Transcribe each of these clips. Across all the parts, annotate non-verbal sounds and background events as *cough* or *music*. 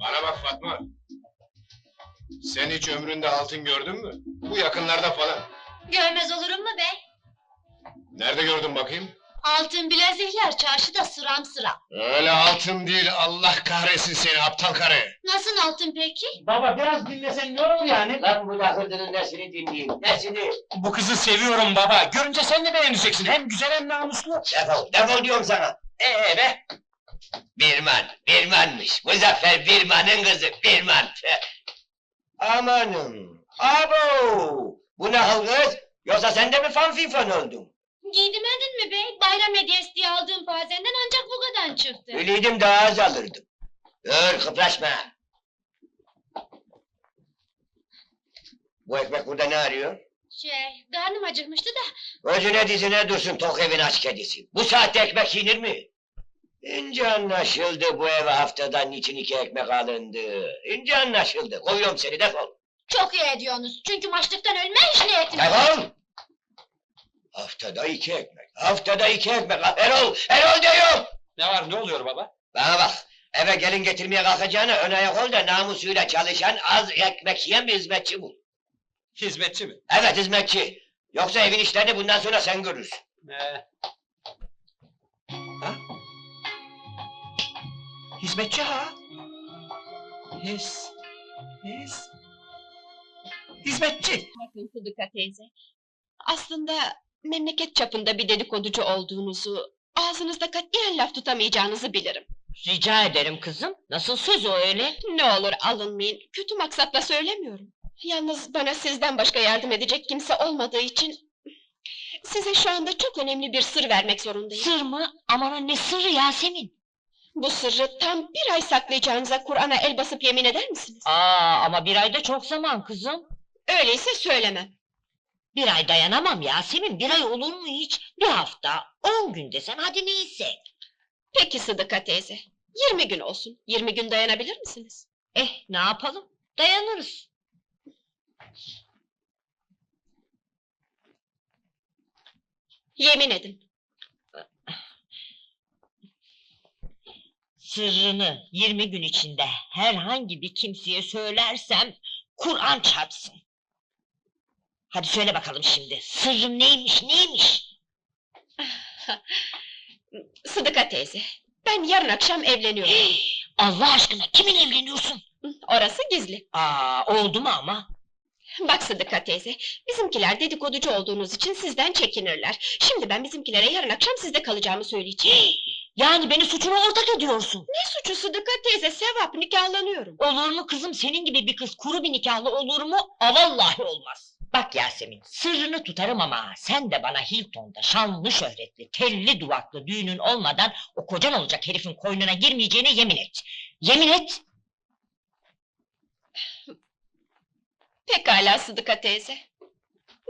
Bana bak Fatma. Sen hiç ömründe altın gördün mü? Bu yakınlarda falan. Görmez olurum mu bey? Nerede gördün bakayım? Altın bilezikler çarşıda sıram sıram. Öyle altın değil, Allah kahretsin seni aptal karı! Nasıl altın peki? Baba biraz dinlesen ne olur yani? Lan bu lakırdının nesini dinleyeyim, nesini? Bu kızı seviyorum baba. Görünce sen de beğeneceksin. Hem güzel hem namuslu. Defol, defol diyorum sana. Ee be. Birman, Birman'mış. Muzaffer Birman'ın kızı, Birman. Amanım, abo! Bu ne hal kız? Yoksa sen de mi fanfifon oldun? Giydimedin mi bey? Bayram hediyesi diye aldığım pazenden ancak bu kadar çıktı. Biliydim daha az alırdım. Dur, kıpraşma. Bu ekmek burada ne arıyor? Şey, karnım acıkmıştı da. Gözüne dizine dursun tok evin aç kedisi. Bu saatte ekmek yenir mi? İnce anlaşıldı bu eve haftadan niçin iki ekmek alındı. İnce anlaşıldı. Kovuyorum seni defol. Çok iyi ediyorsunuz. Çünkü maçlıktan ölme hiç niyetim yok. Defol! Haftada iki ekmek. Haftada iki ekmek. Erol! Erol diyorum! Ne var ne oluyor baba? Bana bak. Eve gelin getirmeye kalkacağına ön ayak ol da namusuyla çalışan az ekmek yiyen bir hizmetçi bul. Hizmetçi mi? Evet hizmetçi. Yoksa evin işlerini bundan sonra sen görürsün. Ee. Ha? Hizmetçi ha? His. His. Hizmetçi. Bakın Sıdıka teyze. Aslında memleket çapında bir dedikoducu olduğunuzu, ağzınızda katiyen laf tutamayacağınızı bilirim. Rica ederim kızım. Nasıl söz o öyle? Ne olur alınmayın, kötü maksatla söylemiyorum. Yalnız bana sizden başka yardım edecek kimse olmadığı için... Size şu anda çok önemli bir sır vermek zorundayım. Sır mı? Aman ne sırrı Yasemin? Bu sırrı tam bir ay saklayacağınıza Kur'an'a el basıp yemin eder misiniz? Aa ama bir ayda çok zaman kızım. Öyleyse söylemem. Bir ay dayanamam Yasemin. Bir ay olur mu hiç? Bir hafta, on gün desem hadi neyse. Peki Sıdıka teyze, 20 gün olsun. 20 gün dayanabilir misiniz? Eh ne yapalım? Dayanırız. Yemin edin. Sırrını 20 gün içinde herhangi bir kimseye söylersem Kur'an çarpsın. Hadi söyle bakalım şimdi. Sırrım neymiş, neymiş? *laughs* Sıdıka teyze, ben yarın akşam evleniyorum. Allah aşkına kimin evleniyorsun? Orası gizli. Aa oldu mu ama? Bak Sıdıka teyze, bizimkiler dedikoducu olduğunuz için sizden çekinirler. Şimdi ben bizimkilere yarın akşam sizde kalacağımı söyleyeceğim. Yani beni suçuna ortak ediyorsun. ne suçu Sıdıka teyze, sevap nikahlanıyorum. Olur mu kızım senin gibi bir kız kuru bir nikahlı olur mu? Aa, vallahi olmaz. Bak Yasemin sırrını tutarım ama sen de bana Hilton'da şanlı şöhretli telli duvaklı düğünün olmadan o kocan olacak herifin koynuna girmeyeceğine yemin et. Yemin et. Pekala Sıdıka teyze.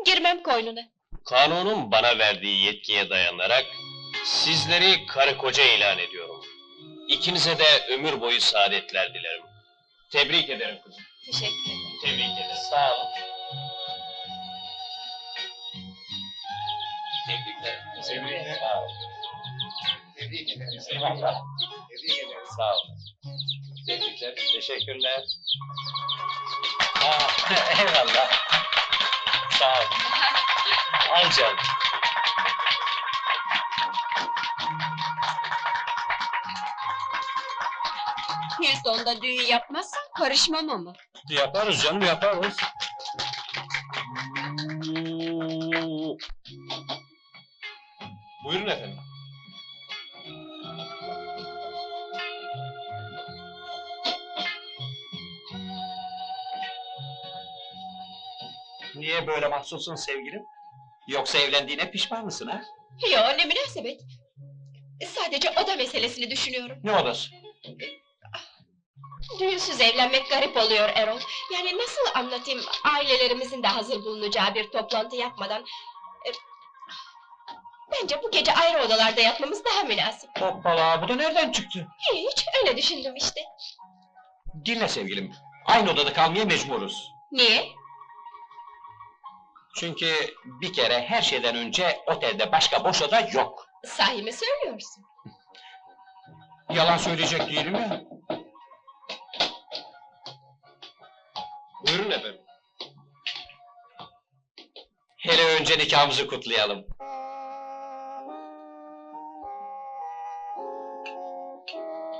Girmem koynuna. Kanunun bana verdiği yetkiye dayanarak sizleri karı koca ilan ediyorum. İkinize de ömür boyu saadetler dilerim. Tebrik ederim kızım. Teşekkür ederim. Tebrik ederim. Sağ olun. Tebrikler. Tebrikler. Sağ olun. Tebrik ederim. Eyvallah. Tebrik. Sağ olun. Tebrikler. Teşekkürler. Aa, *laughs* eyvallah. Sağ olun. Al canım. Hilton'da düğün yapmazsan karışmam ama. Yaparız canım yaparız. Niye böyle mahzunsun sevgilim? Yoksa evlendiğine pişman mısın ha? Yo ne münasebet. Sadece oda meselesini düşünüyorum. Ne odası? Düğünsüz evlenmek garip oluyor Erol. Yani nasıl anlatayım ailelerimizin de hazır bulunacağı bir toplantı yapmadan... e, Bence bu gece ayrı odalarda yatmamız daha münasip. Hoppala bu da nereden çıktı? Hiç öyle düşündüm işte. Dinle sevgilim. Aynı odada kalmaya mecburuz. Niye? Çünkü bir kere her şeyden önce otelde başka boş oda yok. Sahi mi söylüyorsun? Yalan söyleyecek değilim ya. Buyurun efendim. Hele önce nikahımızı kutlayalım.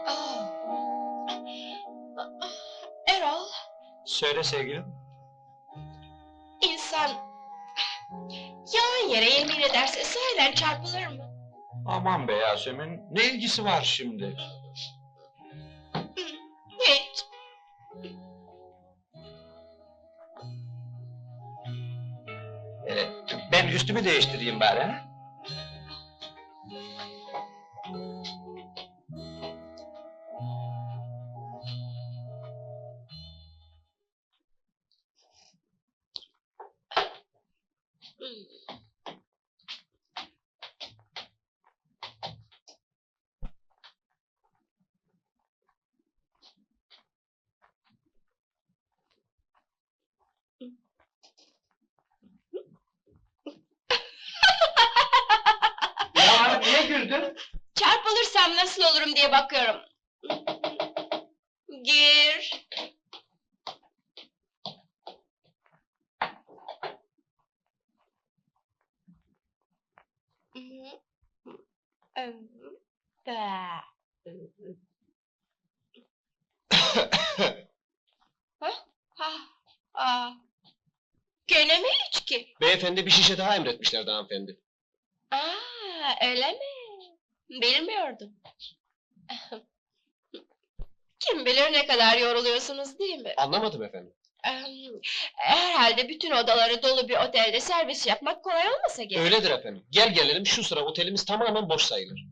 Aa. Erol, Söyle sevgilim. Yere yemin ederse sahiden çarpılır mı? Aman be Yasemin, ne ilgisi var şimdi? Hiç. Ee, ben üstümü değiştireyim bari ha? Ya niye güldün? Çarpılırsam nasıl olurum diye bakıyorum. Gir. Ha? Ha. Aa. Gene mi içki? Beyefendi bir şişe daha emretmişlerdi hanımefendi. Aa, öyle mi? Bilmiyordum. Kim bilir ne kadar yoruluyorsunuz değil mi? Anlamadım efendim. Ehm, Herhalde bütün odaları dolu bir otelde servis yapmak kolay olmasa gerek. Öyledir efendim. Gel gelelim şu sıra otelimiz tamamen boş sayılır.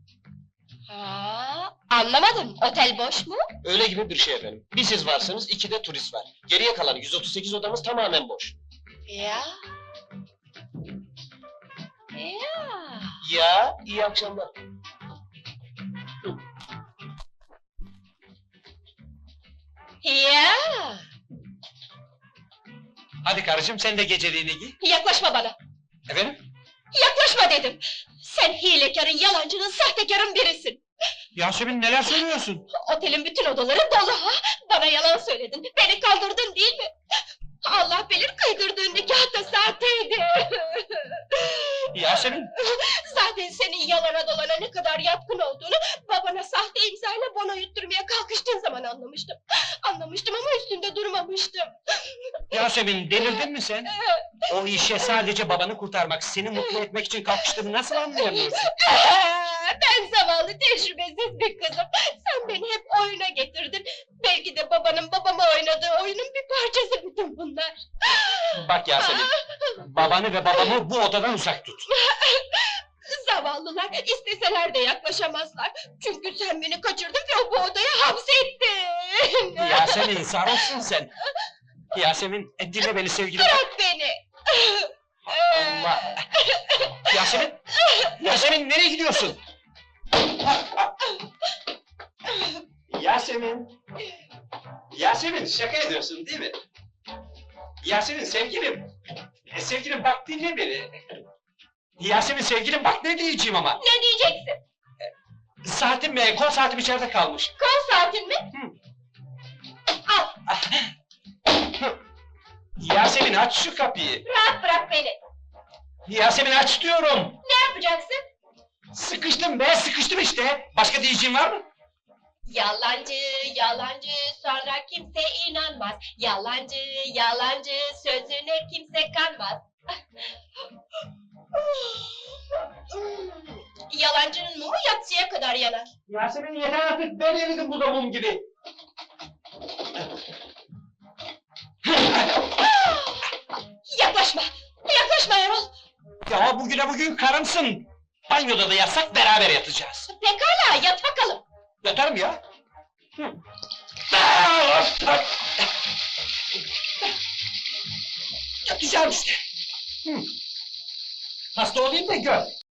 Ha, anlamadım. Otel boş mu? Öyle gibi bir şey efendim. Bir siz varsınız, iki de turist var. Geriye kalan 138 odamız tamamen boş. Ya. Ya. Ya, iyi akşamlar. Ya. Hadi karıcığım sen de geceliğini giy. Yaklaşma bana. Efendim? Yaklaşma dedim. Sen hilekarın, yalancının, sahtekarın birisin. Yasemin neler söylüyorsun? Otelin bütün odaları dolu ha? Bana yalan söyledin. Beni kandırdın değil mi? Allah bilir kıydırdığın nikah da sahteydi. Yasemin, Zaten senin yalana dolana ne kadar yatkın olduğunu babana sahte imzayla bana yutturmaya kalkıştığın zaman anlamıştım. Anlamıştım ama üstünde durmamıştım. *laughs* Yasemin delirdin mi sen? O işe sadece babanı kurtarmak, seni mutlu etmek için kalkıştığını nasıl anlayamıyorsun? ben zavallı tecrübesiz bir kızım. Sen beni hep oyuna getirdin. Belki de babanın babama oynadığı oyunun bir parçası bütün bunlar. Bak Yasemin, babanı ve babamı bu odadan uzak tut. *laughs* Zavallılar isteseler de yaklaşamazlar. Çünkü sen beni kaçırdın ve bu odaya hapsettin. *laughs* Yasemin sarhoşsun sen. Yasemin dinle beni sevgilim. Bırak beni. Allah! Yasemin! Yasemin nereye gidiyorsun? Yasemin! Yasemin şaka ediyorsun değil mi? Yasemin sevgilim! E, sevgilim bak dinle beni. Yasemin sevgilim bak ne diyeceğim ama. Ne diyeceksin? Saatim, e, kol saatim içeride kalmış. Kol saatin mi? Al Yasemin aç şu kapıyı. rahat bırak beni. Yasemin aç diyorum. Ne yapacaksın? Sıkıştım be sıkıştım işte. Başka diyeceğim var mı? Yalancı, yalancı, sonra kimse inanmaz. Yalancı, yalancı, sözüne kimse kanmaz. *laughs* Yalancının mumu yatsıya kadar yanar. Yasemin yeter artık ben eridim burada mum gibi. Yaklaşma, yaklaşma Erol. Ya bugüne bugün karımsın. Banyoda da yatsak beraber yatacağız. Pekala, yat bakalım. Yatarım ya. Hı. Yatacağım işte. Hı. Hasta olayım da gör.